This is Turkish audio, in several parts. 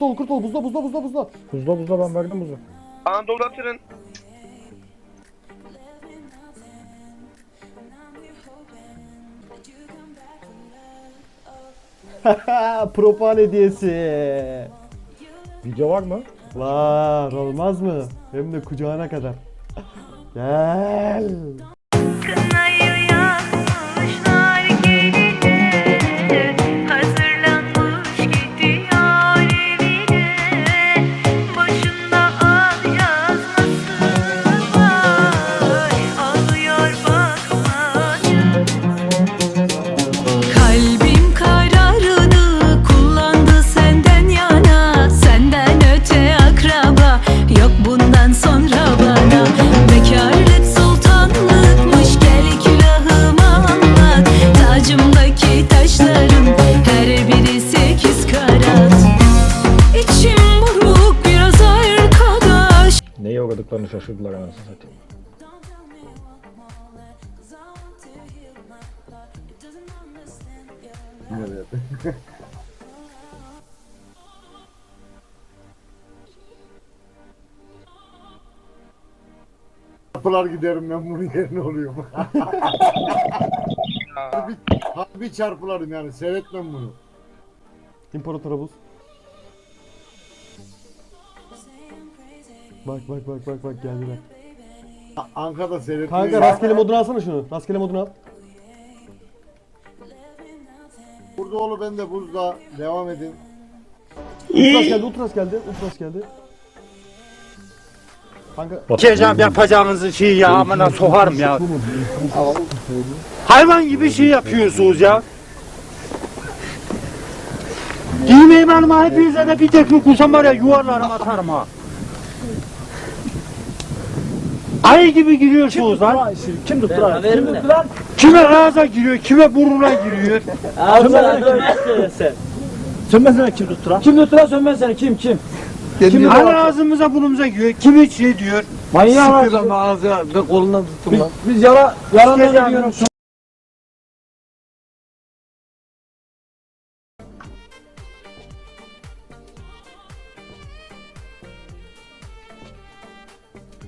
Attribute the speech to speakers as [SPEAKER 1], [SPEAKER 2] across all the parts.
[SPEAKER 1] Ol kurt ol buzla buzla buzla buzla.
[SPEAKER 2] Buzla buzla ben verdim buzu.
[SPEAKER 3] Anadolu atırın.
[SPEAKER 1] Propal hediyesi.
[SPEAKER 2] Video var mı?
[SPEAKER 1] Var olmaz mı? Hem de kucağına kadar. Gel.
[SPEAKER 4] Kınayı
[SPEAKER 2] şaşırdılar anasını satayım.
[SPEAKER 5] Kapılar giderim ben bunun yerine oluyorum. harbi, harbi çarpılarım yani seyretmem bunu.
[SPEAKER 1] İmparatora buz. Bak bak bak bak bak geldiler.
[SPEAKER 5] A- Ankara'da seyretmiyor.
[SPEAKER 1] Kanka rastgele modunu alsana şunu. Rastgele modunu al.
[SPEAKER 5] Burada oğlu ben de buzda devam edin.
[SPEAKER 1] Ultras geldi, Ultras geldi, Ultras geldi. Kanka
[SPEAKER 6] Geçeceğim yapacağınızı şey ya amına sokarım ya. Hayvan gibi şey yapıyorsunuz ya. Giymeyin hanıma hepinize de bir tekme kursam var ya yuvarlarım atarım ha. Ayı gibi giriyorsunuz lan.
[SPEAKER 7] Kim tuttu lan? Kim tuttu lan?
[SPEAKER 6] Kime ağza giriyor, kime burnuna giriyor.
[SPEAKER 7] Ağzına sen. Sönmezsene kim tuttu lan? Kim tuttu lan sönmezsene kim kim? Kim
[SPEAKER 6] Hani ağzımıza burnumuza giriyor, kimi şey diyor.
[SPEAKER 7] Manyak lan. ağzına kolundan tuttum lan. Biz yara yarandan gidiyoruz.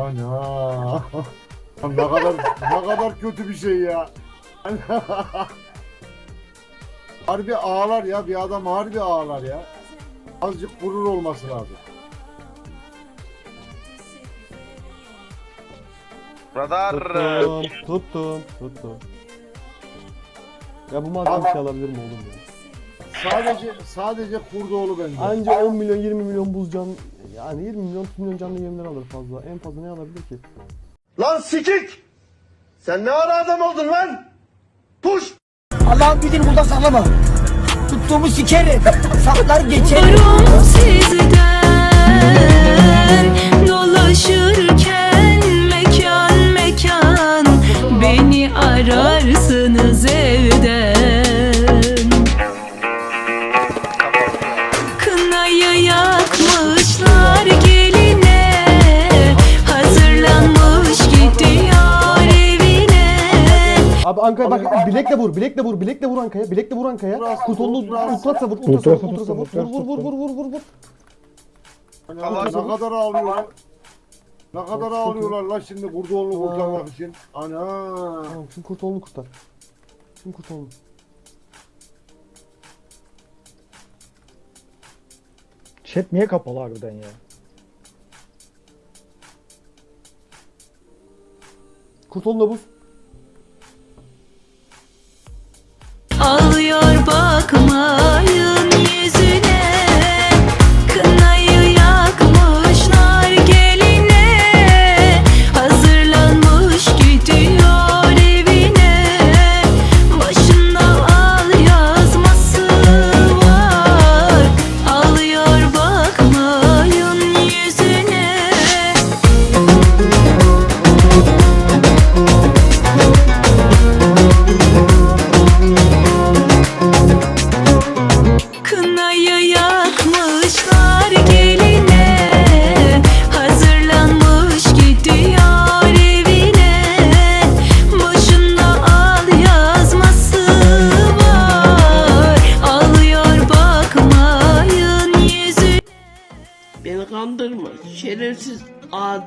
[SPEAKER 5] Ana. ne kadar ne kadar kötü bir şey ya. harbi ağlar ya bir adam harbi ağlar ya. Azıcık gurur olması lazım.
[SPEAKER 3] Radar.
[SPEAKER 1] tuttum, tuttum, tuttum. Ya bu madde bir şey alabilir mi oğlum ya?
[SPEAKER 5] Sadece sadece kurdoğlu bende.
[SPEAKER 1] Anca 10 milyon 20 milyon buz can yani 20 milyon 30 milyon canlı yemler alır fazla. En fazla ne alabilir ki?
[SPEAKER 8] Lan sikik! Sen ne ara adam oldun lan? Puş!
[SPEAKER 7] Allah'ın bildiğini burada saklama. Tuttuğumu sikerim. Saklar geçerim.
[SPEAKER 4] Varım sizden Dolaşırken
[SPEAKER 1] Abi Ankara bak bilekle vur, bilekle vur, bilekle vur Anka'ya, bilekle vur Anka'ya. Kurtollu
[SPEAKER 5] ultras.
[SPEAKER 1] ultrasa vur, ultrasa vur, ultrasa vur, vur, vur, vur, vur, vur, vur, vur.
[SPEAKER 5] Hani ne kadar ağlıyorlar. Ne kadar ağlıyorlar lan şimdi kurdoğlu kurtarmak için. Ana.
[SPEAKER 1] Tamam, şimdi Kurtollu kurtar. Şimdi Kurtollu.
[SPEAKER 2] Chat niye kapalı harbiden ya?
[SPEAKER 1] Kurtollu buz.
[SPEAKER 4] Alıyor bakmayın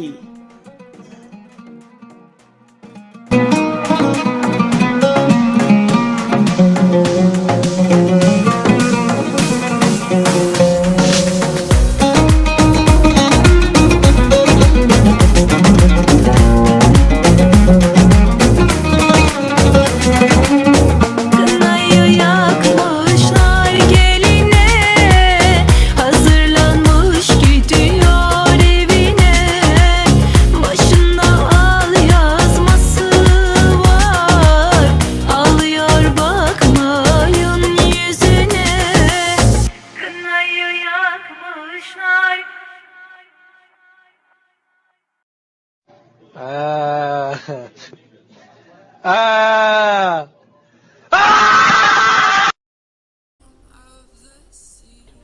[SPEAKER 9] tea.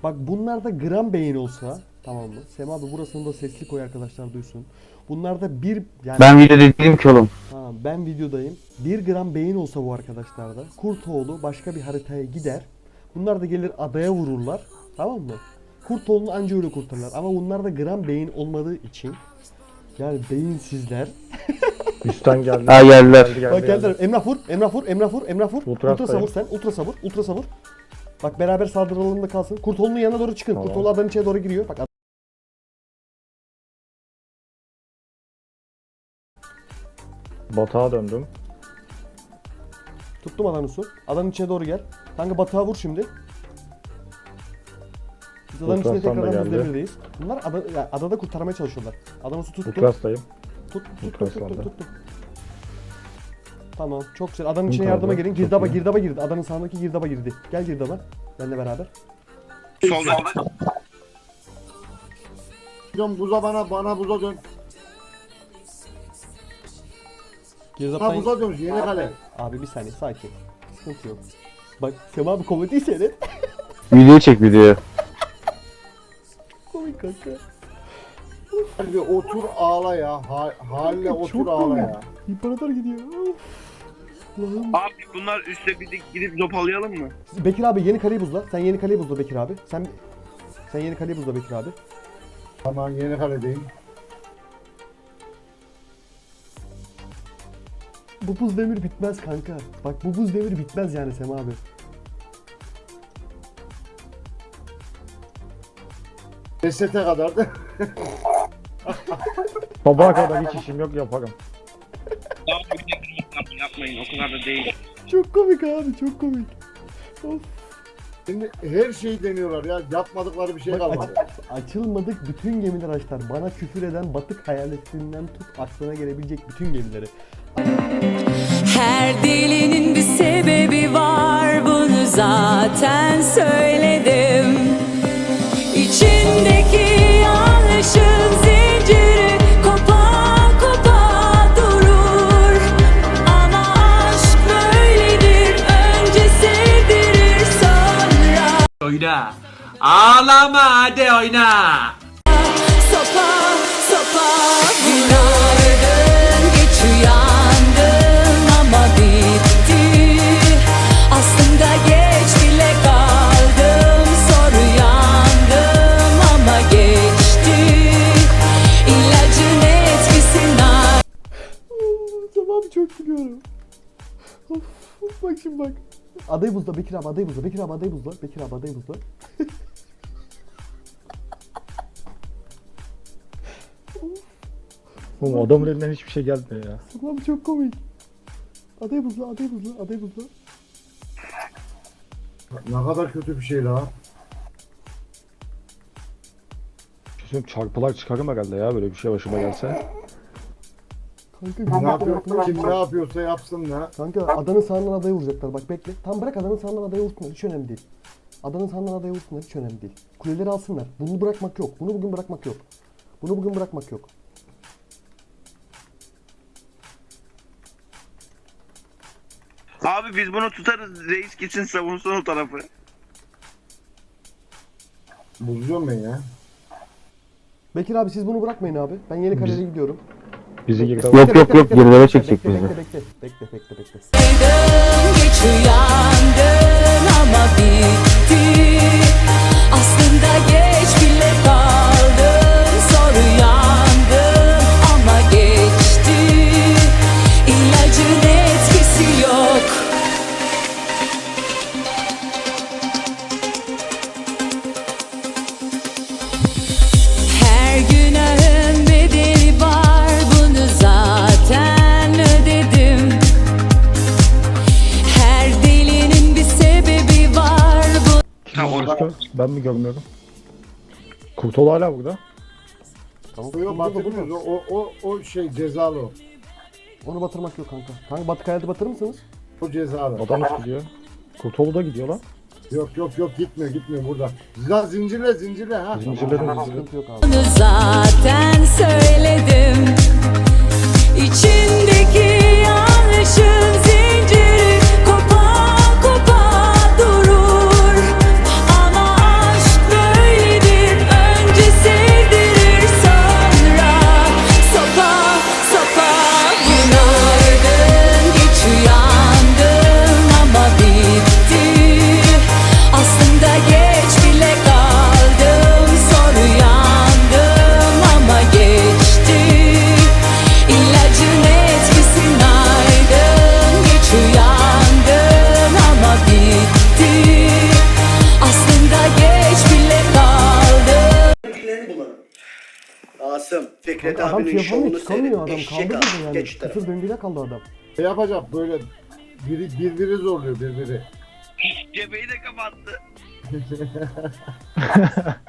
[SPEAKER 1] Bak bunlarda gram beyin olsa tamam mı? Sema abi burasını da sesli koy arkadaşlar duysun. Bunlarda bir yani
[SPEAKER 6] Ben videoda değilim ki oğlum.
[SPEAKER 1] Tamam ben videodayım. 1 gram beyin olsa bu arkadaşlarda Kurtoğlu başka bir haritaya gider. Bunlar da gelir adaya vururlar. Tamam mı? Kurtoğlu'nu anca öyle kurtarırlar. Ama bunlarda gram beyin olmadığı için yani beyinsizler.
[SPEAKER 2] Üstten geldi.
[SPEAKER 6] Ha geldiler.
[SPEAKER 2] Geldi, geldi,
[SPEAKER 1] Bak geldiler. Emrah vur, Emrah vur, Emrah vur, Emrah vur.
[SPEAKER 2] Ultra
[SPEAKER 1] Ultra, savur sen, ultra savur, ultra savur. Bak beraber saldıralım da kalsın. Kurtoğlu'nun yanına doğru çıkın.
[SPEAKER 2] Tamam.
[SPEAKER 1] Kurtoğlu adanın içine doğru giriyor. Bak
[SPEAKER 2] Batağa döndüm.
[SPEAKER 1] Tuttum adanın su. Adanın içine doğru gel. Kanka batağa vur şimdi. Biz adanın
[SPEAKER 2] da
[SPEAKER 1] tekrardan
[SPEAKER 2] geldi.
[SPEAKER 1] demirdeyiz. Bunlar ada, yani adada kurtarmaya çalışıyorlar. Adanın su tuttu.
[SPEAKER 2] Ultras'tayım.
[SPEAKER 1] Tut, tut, tut, tut,
[SPEAKER 2] da.
[SPEAKER 1] tut, tut. Tamam, çok güzel. Adanın içine yardıma
[SPEAKER 2] çok
[SPEAKER 1] Girdaba, girdaba girdi. Adanın sağındaki girdaba girdi. Gel girdaba. Benle beraber.
[SPEAKER 10] Solda.
[SPEAKER 5] Dön buza bana bana buza dön. Bana
[SPEAKER 1] Girdaptan...
[SPEAKER 5] buza dön yeni kale.
[SPEAKER 1] Abi bir saniye, sakin. Sıkıntı yok. Bak, Sema abi komedi seyret.
[SPEAKER 6] Video çek video.
[SPEAKER 1] Komik kanka.
[SPEAKER 5] Hadi otur ağla ya. Ha, halle
[SPEAKER 1] Çok
[SPEAKER 5] otur ağla ya.
[SPEAKER 1] İmparator gidiyor. Allah'ım.
[SPEAKER 10] Abi bunlar üstte bir gidip zopalayalım mı?
[SPEAKER 1] Bekir abi yeni kaleyi buzla. Sen yeni kaleyi buzla Bekir abi. Sen sen yeni kaleyi buzla Bekir abi.
[SPEAKER 5] Tamam yeni kaledeyim.
[SPEAKER 1] Bu buz demir bitmez kanka. Bak bu buz demir bitmez yani Sema abi.
[SPEAKER 5] Esete kadar da.
[SPEAKER 2] Sabaha kadar hiç işim yok yaparım.
[SPEAKER 10] Yapmayın o kadar da değil.
[SPEAKER 1] Çok komik abi çok komik. Of.
[SPEAKER 5] Şimdi her şeyi deniyorlar ya. Yapmadıkları bir şey
[SPEAKER 1] Bak,
[SPEAKER 5] kalmadı.
[SPEAKER 1] aç- açılmadık bütün gemiler açtılar. Bana küfür eden batık hayaletinden tut aklına gelebilecek bütün gemileri.
[SPEAKER 9] Her delinin bir sebebi var bunu zaten söyledim İçindeki yanlışın
[SPEAKER 7] Oyna. Ağlama hadi oyna.
[SPEAKER 9] Sopa sopa günaydın geç uyandım ama bitti Aslında geç bile kaldım zor uyandım ama geçti İlacın etkisinden
[SPEAKER 1] Tamam çok gülüyorum. Of, of, bak şimdi bak. Adayı buzla Bekir abi adayı buzla. Bekir abi adayı buzla. Bekir abi adayı buzla.
[SPEAKER 2] Oğlum adamın elinden hiçbir şey gelmiyor ya.
[SPEAKER 1] Tamam çok komik. Adayı buzla adayı buzla adayı buzla.
[SPEAKER 5] Ne kadar kötü bir şey la.
[SPEAKER 2] Söyleyeyim, çarpılar çıkarım herhalde ya böyle bir şey başıma gelse.
[SPEAKER 1] Kanka
[SPEAKER 5] Ne yapıyor? Kim ne yapıyorsa yapsın la.
[SPEAKER 1] Kanka adanın sağından adaya vuracaklar bak bekle. Tam bırak adanın sağından adaya vursunlar hiç önemli değil. Adanın sağından adaya vursunlar hiç önemli değil. Kuleleri alsınlar. Bunu bırakmak yok. Bunu bugün bırakmak yok. Bunu bugün bırakmak yok.
[SPEAKER 10] Abi biz bunu tutarız. Reis gitsin savunsun o tarafı.
[SPEAKER 5] Bozuyorum ben ya.
[SPEAKER 1] Bekir abi siz bunu bırakmayın abi. Ben yeni kaleye gidiyorum.
[SPEAKER 2] Bizi girdi.
[SPEAKER 6] Yok yok yok gerilere çekecek bizi.
[SPEAKER 1] Bekle bekle bekle bekle bekle.
[SPEAKER 9] geç uyandın ama bitti Aslında geç
[SPEAKER 2] Ben mi görmüyorum? Kurtoğlu hala burada.
[SPEAKER 1] Tamam.
[SPEAKER 5] Yok
[SPEAKER 1] batır
[SPEAKER 5] batırmıyoruz.
[SPEAKER 1] bunu.
[SPEAKER 5] O, o, o şey cezalı o.
[SPEAKER 1] Onu batırmak yok kanka. Kanka batık hayatı batırır mısınız?
[SPEAKER 5] O cezalı.
[SPEAKER 2] Adam nasıl gidiyor? Kurtoğlu da gidiyor lan.
[SPEAKER 5] Yok yok yok gitmiyor gitmiyor burada. Ya zincirle zincirle ha.
[SPEAKER 2] Zincirledim zincirledim.
[SPEAKER 1] Sıkıntı yok abi.
[SPEAKER 9] Bunu zaten söyledim İçindeki yanlışın
[SPEAKER 8] Abinin
[SPEAKER 1] şey yapamıyor çıkamıyor adam. Kaldı
[SPEAKER 8] al,
[SPEAKER 1] burada yani. Sıfır döngüde kaldı adam.
[SPEAKER 5] Ne yapacak böyle biri birbiri zorluyor birbiri.
[SPEAKER 10] Cebeyi de kapattı.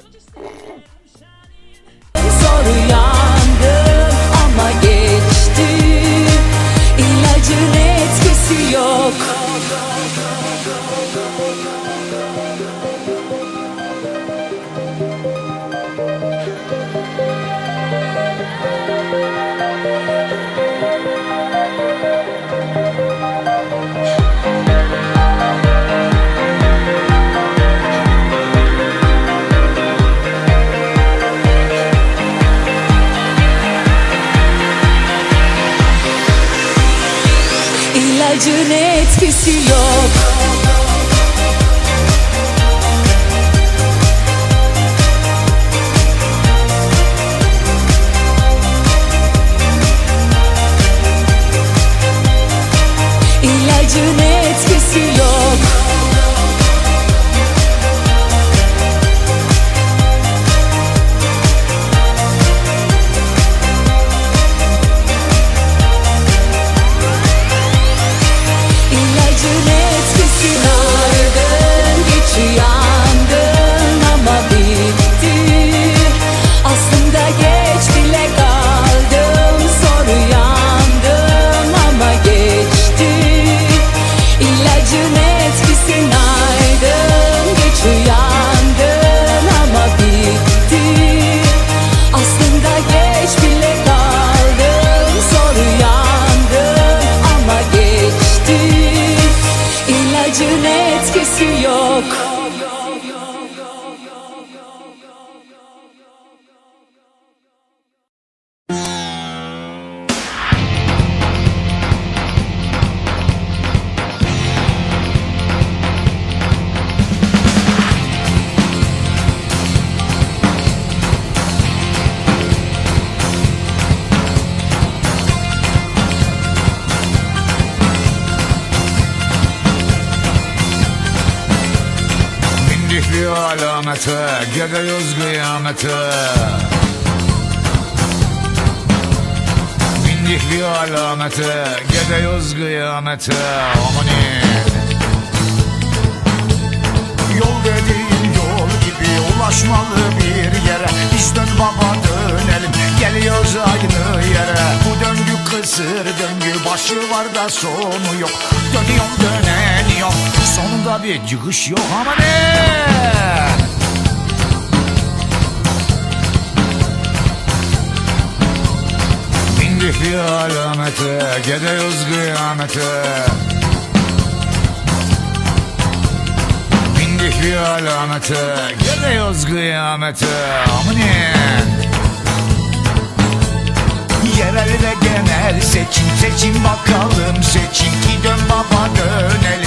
[SPEAKER 9] İlacın etkisi yok. İlacın etkisi etkisi yok
[SPEAKER 11] Bir alamete Gidiyoruz kıyamete. Bindik bir alamete Gidiyoruz kıyamete. Amanin Yol dediğin yol gibi Ulaşmalı bir yere. Biz dön baba dönelim Geliyoruz aynı yere. Bu döngü kısır döngü Başı var da sonu yok. Dönüyorum dönen yok. Sonunda bir çıkış yok ama ne? Bindik bir alamete Gidiyoruz kıyamete. Bindik bir alamete Gidiyoruz kıyamete. Amanin Yerel ve genel seçim seçim bakalım. Seçim ki dön baba dönelim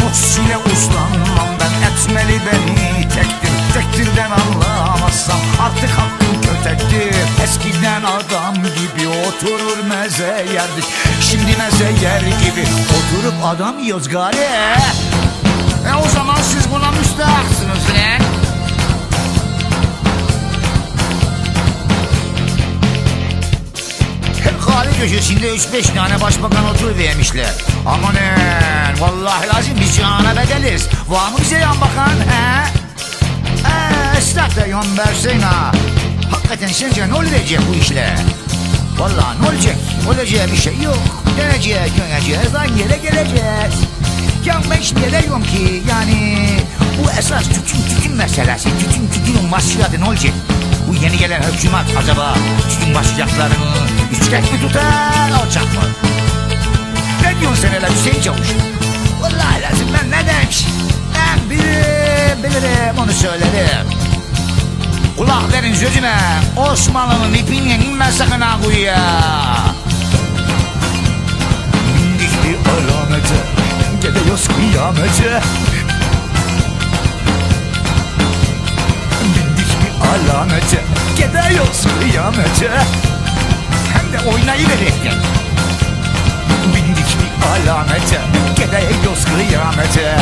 [SPEAKER 11] Nuts ile uslanmam ben etmeli beni tektir. Tektirden anlamazsam artık hakkım kötektir. Eskiden adam gibi oturur meze yerdik. Şimdi meze yer gibi oturup adam yiyoruz gari. E o zaman siz buna müstahaksınız lan Kahve köşesinde 3-5 tane başbakan otur vermişler. Amanın vallahi lazım biz cihana bedeliz. Var mı bize yan bakan he? Eee esnaf da yan versin ha. Hakikaten sence ne olacak bu işle? Vallahi ne olacak? Olacağı bir şey yok. Döneceğiz, döneceğiz, aynı yere geleceğiz. Ya ben ne diyorum ki yani bu esas tütün tütün meselesi. Tütün tütünün başladı ne olacak? Bu yeni gelen hükümet acaba tütün başlayacaklarını üçlek mi tutar, alacak mı? Ne diyorsun sen hele Hüseyin Çavuş? Vallahi lazım ben ne demiş? Ben bilirim, bilirim onu söylerim. Kulak verin sözüme. Osmanlı'nın ipine inme sakın ha kuyuya. Bindik bir alamete. Gidiyoruz kıyamete. Bindik bir alamete. Gidiyoruz kıyamete. Hem de oynayıverirken. Alamete. Gidiyoruz kıyamete.